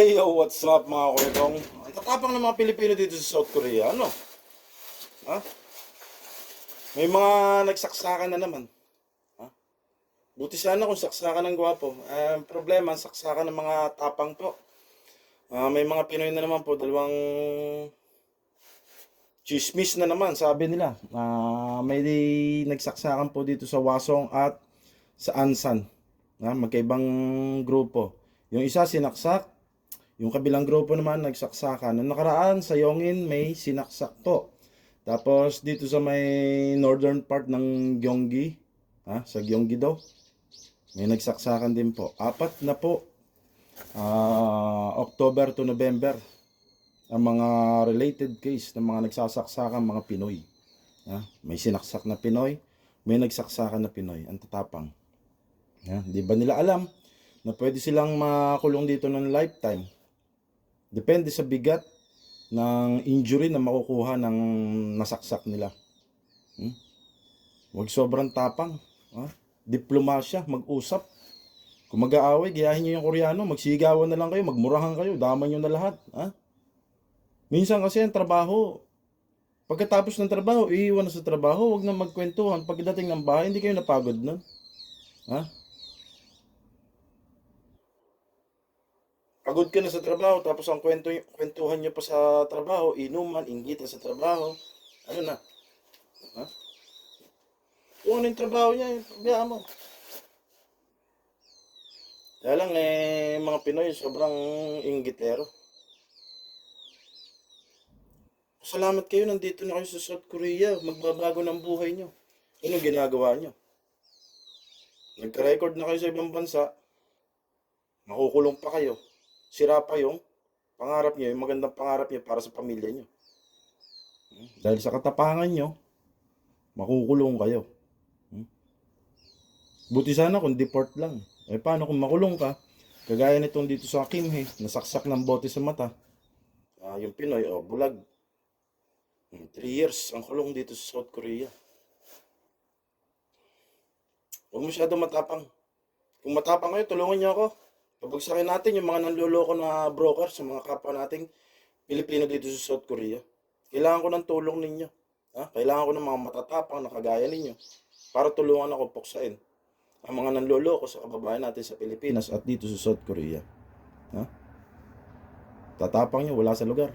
Hey yo, what's up mga kuligong? Ang tatapang ng mga Pilipino dito sa South Korea, ano? Ha? May mga nagsaksakan na naman. Ha? Buti sana kung saksakan ng gwapo. Eh, problema, saksakan ng mga tapang po. Ah, may mga Pinoy na naman po, dalawang chismis na naman, sabi nila. Ah, may nagsaksakan po dito sa Wasong at sa Ansan. Ha? Magkaibang grupo. Yung isa sinaksak, yung kabilang grupo naman nagsaksakan. Noong nakaraan sa Yongin may sinaksak po. Tapos dito sa may northern part ng Gyeonggi, ha, sa Gyeonggi daw, may nagsaksakan din po. Apat na po. ah, October to November ang mga related case ng mga nagsasaksakan mga Pinoy. Ha? May sinaksak na Pinoy, may nagsaksakan na Pinoy. Ang tatapang. Ha? Di ba nila alam na pwede silang makulong dito ng lifetime? Depende sa bigat ng injury na makukuha ng nasaksak nila. Hmm? Huwag sobrang tapang. Ha? Diplomasya, mag-usap. Kung mag-aaway, gayahin nyo yung Koreano, magsigawan na lang kayo, magmurahan kayo, daman nyo na lahat. Ha? Minsan kasi ang trabaho, pagkatapos ng trabaho, iiwan na sa trabaho, huwag na magkwentuhan. Pagdating ng bahay, hindi kayo napagod nun. Ha? Pagod ka na sa trabaho, tapos ang kwento, kwentuhan nyo pa sa trabaho, inuman, inggitan sa trabaho, ano na? Ha? Kung ano yung trabaho niya, yung pabayaan mo. Kaya lang eh, mga Pinoy, sobrang inggitero. Salamat kayo, nandito na kayo sa South Korea. Magbabago ng buhay nyo. Anong ginagawa nyo? Nagka-record na kayo sa ibang bansa. Makukulong pa kayo. Sira pa yung pangarap nyo, yung magandang pangarap nyo para sa pamilya nyo. Hmm? Dahil sa katapangan nyo, makukulong kayo. Hmm? Buti sana kung deport lang. Eh paano kung makulong ka? Kagaya nitong dito sa Kimhe, nasaksak ng bote sa mata. Ah, yung Pinoy, oh, bulag. 3 years ang kulong dito sa South Korea. Huwag masyado matapang. Kung matapang kayo, tulungan niyo ako. Pabagsakin natin yung mga nanloloko na broker sa mga kapwa nating Pilipino dito sa South Korea. Kailangan ko ng tulong ninyo. Ha? Kailangan ko ng mga matatapang na kagaya ninyo para tulungan ako puksain ang mga nanloloko sa kababayan natin sa Pilipinas at dito sa South Korea. Ha? Tatapang nyo, wala sa lugar.